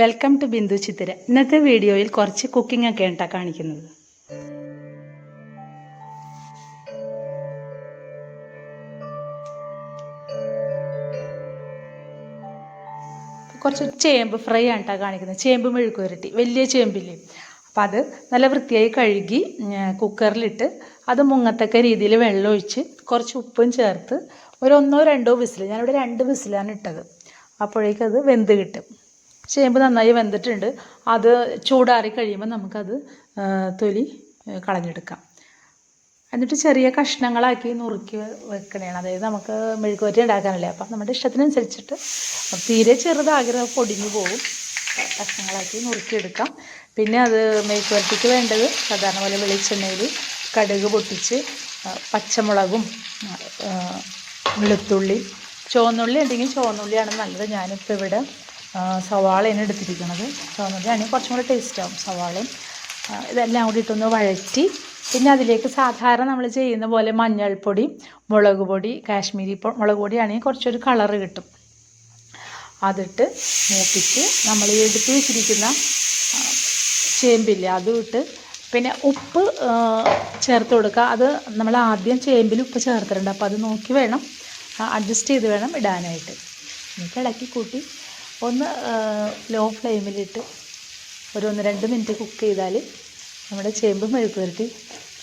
Welcome to Bindu ചിത്തിര ഇന്നത്തെ വീഡിയോയിൽ കുറച്ച് കുക്കിംഗ് ഒക്കെ ഉണ്ടാ കാണിക്കുന്നത്. കുറച്ച് ചേമ്പ് ഫ്രൈ ആണ് കേട്ടോ കാണിക്കുന്നത്. ചേമ്പ് മെഴുക്ക് പുരട്ടി. വലിയ ചേമ്പില്ലേ? അപ്പം അത് നല്ല വൃത്തിയായി കഴുകി കുക്കറിലിട്ട് അത് മുങ്ങത്തക്ക രീതിയിൽ വെള്ളം ഒഴിച്ച് കുറച്ച് ഉപ്പും ചേർത്ത് ഒരു ഒന്നോ രണ്ടോ വിസിൽ ഞാനിവിടെ രണ്ട് വിസിലാണ് ഇട്ടത്. അപ്പോഴേക്കത് വെന്ത് കിട്ടും. ചേമ്പ് നന്നായി വെന്തിട്ടുണ്ട്. അത് ചൂടാറി കഴിയുമ്പോൾ നമുക്കത് തൊലി കളഞ്ഞെടുക്കാം. എന്നിട്ട് ചെറിയ കഷ്ണങ്ങളാക്കി നുറുക്കി വെക്കണേണ്. അതായത് നമുക്ക് മെഴുക്കുവറ്റി ഉണ്ടാക്കാനല്ലേ. അപ്പം നമ്മുടെ ഇഷ്ടത്തിനനുസരിച്ചിട്ട് തീരെ ചെറുതാഗ്രഹം പൊടിഞ്ഞു പോകും കഷ്ണങ്ങളാക്കി നുറുക്കിയെടുക്കാം. പിന്നെ അത് മെഴുകുവരട്ടിക്ക് വേണ്ടത് സാധാരണ പോലെ വെളിച്ചെണ്ണയിൽ കടുക് പൊട്ടിച്ച് പച്ചമുളകും വെളുത്തുള്ളി ചുവന്നുള്ളി ഉണ്ടെങ്കിൽ ചുവന്നുള്ളിയാണ് നല്ലത്. ഞാനിപ്പോൾ ഇവിടെ സവാളയാണ് എടുത്തിരിക്കുന്നത്. അതിന് കുറച്ചും കൂടെ ടേസ്റ്റ് ആവും സവാളയും. ഇതെല്ലാം കൂടി ഇട്ടൊന്ന് വഴറ്റി. പിന്നെ അതിലേക്ക് സാധാരണ നമ്മൾ ചെയ്യുന്ന പോലെ മഞ്ഞൾപ്പൊടി മുളക് പൊടി കാശ്മീരി മുളക് പൊടിയാണെങ്കിൽ കുറച്ചൊരു കളർ കിട്ടും. അതിട്ട് മൂപ്പിച്ച് നമ്മൾ എടുത്തു വെച്ചിരിക്കുന്ന ചേമ്പില്ലേ അതും ഇട്ട് പിന്നെ ഉപ്പ് ചേർത്ത് കൊടുക്കുക. അത് നമ്മൾ ആദ്യം ചേമ്പിൽ ഉപ്പ് ചേർത്തിട്ടുണ്ട് അപ്പോൾ അത് നോക്കി വേണം അഡ്ജസ്റ്റ് ചെയ്ത് വേണം ഇടാനായിട്ട്. എന്നിട്ട് ഇളക്കി കൂട്ടി ഒന്ന് ലോ ഫ്ലെയിമിലിട്ട് ഒരു ഒന്ന് രണ്ട് മിനിറ്റ് കുക്ക് ചെയ്താൽ നമ്മുടെ ചേമ്പ് മെഴുക്ക് പുരട്ടി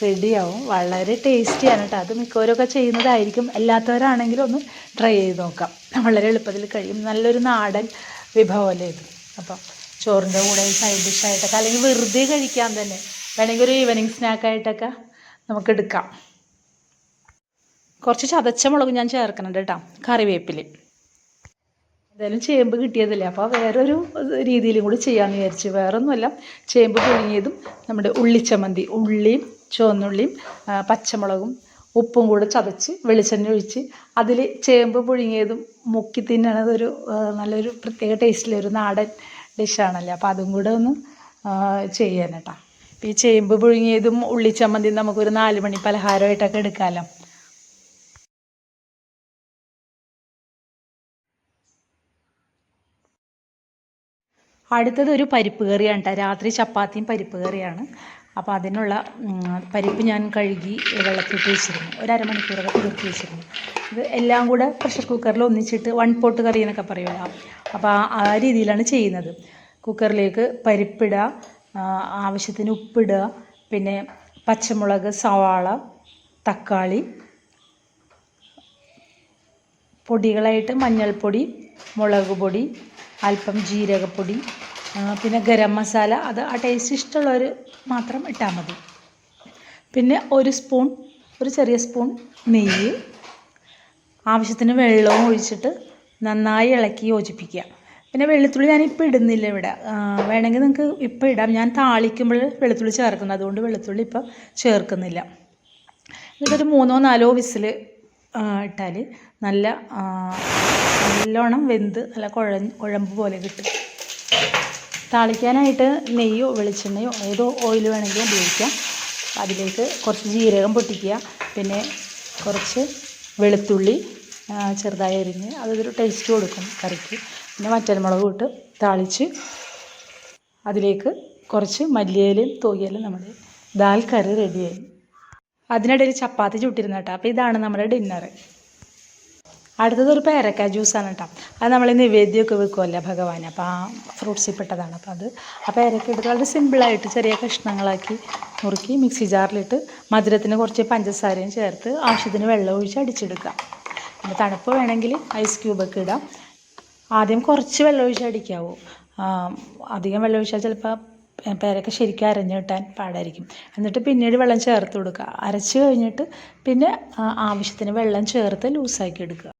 റെഡിയാവും വളരെ ടേസ്റ്റിയാണ് കേട്ടോ അത് മിക്കവരൊക്കെ ചെയ്യുന്നതായിരിക്കും. അല്ലാത്തവരാണെങ്കിൽ ഒന്ന് ട്രൈ ചെയ്ത് നോക്കാം. വളരെ എളുപ്പത്തിൽ കഴിയും. നല്ലൊരു നാടൻ വിഭവമല്ലേ ഇത്. അപ്പം ചോറിന്റെ കൂടെ സൈഡ് ഡിഷായിട്ടൊക്കെ അല്ലെങ്കിൽ വെറുതെ കഴിക്കാൻ തന്നെ. വേണമെങ്കിൽ ഒരു ഈവനിങ് സ്നാക്കായിട്ടൊക്കെ നമുക്ക് എടുക്കാം. കുറച്ച് ചതച്ച മുളക് ഞാൻ ചേർക്കുന്നുണ്ട് കേട്ടോ കറിവേപ്പില എന്തായാലും ചേമ്പ് കിട്ടിയതല്ലേ? അപ്പോൾ വേറൊരു രീതിയിലും കൂടി ചെയ്യാമെന്ന് വിചാരിച്ചു. വേറൊന്നുമല്ല ചേമ്പ് പുഴുങ്ങിയതും നമ്മുടെ ഉള്ളിച്ചമ്മന്തി ഉള്ളിയും ചുവന്നുള്ളിയും പച്ചമുളകും ഉപ്പും കൂടെ ചതച്ച് വെളിച്ചെണ്ണ ഒഴിച്ച് അതിൽ ചേമ്പ് പുഴുങ്ങിയതും മുക്കി തിന്നണതൊരു നല്ലൊരു പ്രത്യേക ടേസ്റ്റിലൊരു നാടൻ ഡിഷാണല്ലേ? അപ്പോൾ അതും കൂടെ ഒന്ന് അപ്പോൾ ഈ ചേമ്പ് പുഴുങ്ങിയതും ഉള്ളിച്ചമ്മന്തിയും നമുക്കൊരു നാല് മണി പലഹാരമായിട്ടൊക്കെ എടുക്കാമല്ലോ അടുത്തത് ഒരു പരിപ്പ് കറിയാണ് കേട്ടോ. രാത്രി ചപ്പാത്തിയും പരിപ്പ് കറിയാണ്. അപ്പോൾ അതിനുള്ള പരിപ്പ് ഞാൻ കഴുകി വെള്ളത്തിലിട്ട് വെച്ചിരുന്നു. ഒരു അരമണിക്കൂറൊക്കെ കുതിർത്തി വെച്ചിരുന്നു. ഇത് എല്ലാം കൂടെ പ്രഷർ കുക്കറിൽ ഒന്നിച്ചിട്ട് വൺ പോട്ട് കറി എന്നൊക്കെ പറയുമല്ലോ. അപ്പോൾ ആ- രീതിയിലാണ് ചെയ്യുന്നത്. കുക്കറിലേക്ക് പരിപ്പിടുക ആവശ്യത്തിന് ഉപ്പിടുക പിന്നെ പച്ചമുളക് സവാള തക്കാളി പൊടികളായിട്ട് മഞ്ഞൾപ്പൊടി മുളക് പൊടി അല്പം ജീരകപ്പൊടി പിന്നെ ഗരം മസാല. അത് ആ ടേസ്റ്റ് ഇഷ്ടമുള്ളവർ മാത്രം ഇട്ടാൽ മതി. പിന്നെ ഒരു സ്പൂൺ ഒരു ചെറിയ സ്പൂൺ നെയ്യ്. ആവശ്യത്തിന് വെള്ളവും ഒഴിച്ചിട്ട് നന്നായി ഇളക്കി യോജിപ്പിക്കുക. പിന്നെ വെളുത്തുള്ളി ഞാൻ ഇപ്പോൾ ഇടുന്നില്ല ഇവിടെ. വേണമെങ്കിൽ നിങ്ങൾക്ക് ഇപ്പോൾ ഇടാം. ഞാൻ താളിക്കുമ്പോൾ വെളുത്തുള്ളി ചേർക്കുന്നത്. അതുകൊണ്ട് വെളുത്തുള്ളി ഇപ്പോൾ ചേർക്കുന്നില്ല. എന്നിട്ടൊരു മൂന്നോ നാലോ വിസിൽ ഇട്ടാൽ നല്ല നല്ലോണം വെന്ത് നല്ല കുഴ കുഴമ്പ് പോലെ കിട്ടും. താളിക്കാനായിട്ട് നെയ്യോ വെളിച്ചെണ്ണയോ ഏതോ ഓയിൽ വേണമെങ്കിലും ഉപയോഗിക്കാം. അതിലേക്ക് കുറച്ച് ജീരകം പൊട്ടിക്കുക. പിന്നെ കുറച്ച് വെളുത്തുള്ളി ചെറുതായി അരിഞ്ഞ് അതൊരു ടേസ്റ്റ് കൊടുക്കും കറിക്ക്. പിന്നെ വറ്റൽമുളക് ഇട്ട് താളിച്ച് അതിലേക്ക് കുറച്ച് മല്ലിയിലയും തൂകിയാലും നമ്മുടെ ദാൽ കറി റെഡിയായി അതിനിടയിൽ ചപ്പാത്തി ചുട്ടിരുന്ന കേട്ടോ. അപ്പോൾ ഇതാണ് നമ്മുടെ ഡിന്നർ അടുത്തത് ഒരു പേരക്ക ജ്യൂസാണ് കേട്ടോ. അത് നമ്മൾ നിവേദ്യമൊക്കെ വെക്കുമല്ലോ ഭഗവാൻ അപ്പോൾ ആ ഫ്രൂട്ട്സിൽ പെട്ടതാണ്. അപ്പോൾ അത് ആ പേരക്ക എടുത്ത് വളരെ സിമ്പിളായിട്ട് ചെറിയ കഷ്ണങ്ങളാക്കി മുറുക്കി മിക്സി ജാറിലിട്ട് മധുരത്തിന് കുറച്ച് പഞ്ചസാരയും ചേർത്ത് ആവശ്യത്തിന് വെള്ളം ഒഴിച്ച് അടിച്ചെടുക്കാം. പിന്നെ തണുപ്പ് വേണമെങ്കിൽ ഐസ് ക്യൂബൊക്കെ ഇടാം. ആദ്യം കുറച്ച് വെള്ളം ഒഴിച്ച് അടിക്കാവൂ. അധികം വെള്ളം ഒഴിച്ചാൽ ചിലപ്പോൾ പേരൊക്കെ ശരിക്കും അരഞ്ഞ് കിട്ടാൻ പാടായിരിക്കും. എന്നിട്ട് പിന്നീട് വെള്ളം ചേർത്ത് കൊടുക്കുക. അരച്ച് കഴിഞ്ഞിട്ട് പിന്നെ ആവശ്യത്തിന് വെള്ളം ചേർത്ത് ലൂസാക്കി എടുക്കുക.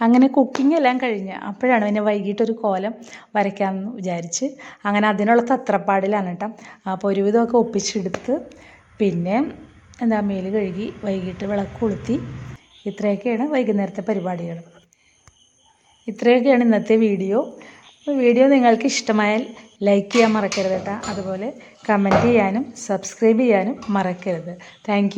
അങ്ങനെ കുക്കിംഗ് എല്ലാം കഴിഞ്ഞ് അപ്പോഴാണ് പിന്നെ വൈകിട്ടൊരു കോലം വരയ്ക്കാമെന്ന് വിചാരിച്ച് അങ്ങനെ അതിനുള്ള തത്രപ്പാടിലാണ് കേട്ടോ. അപ്പോൾ ഒരുവിധമൊക്കെ ഒപ്പിച്ചെടുത്ത് പിന്നെ എന്താ മേൽ കഴുകി വൈകിട്ട് വിളക്ക് കൊളുത്തി. ഇത്രയൊക്കെയാണ് വൈകുന്നേരത്തെ പരിപാടികൾ. ഇത്രയൊക്കെയാണ് ഇന്നത്തെ വീഡിയോ. വീഡിയോ നിങ്ങൾക്ക് ഇഷ്ടമായാൽ ലൈക്ക് ചെയ്യാൻ മറക്കരുത് കേട്ടോ. അതുപോലെ കമന്റ് ചെയ്യാനും സബ്സ്ക്രൈബ് ചെയ്യാനും മറക്കരുത്. താങ്ക്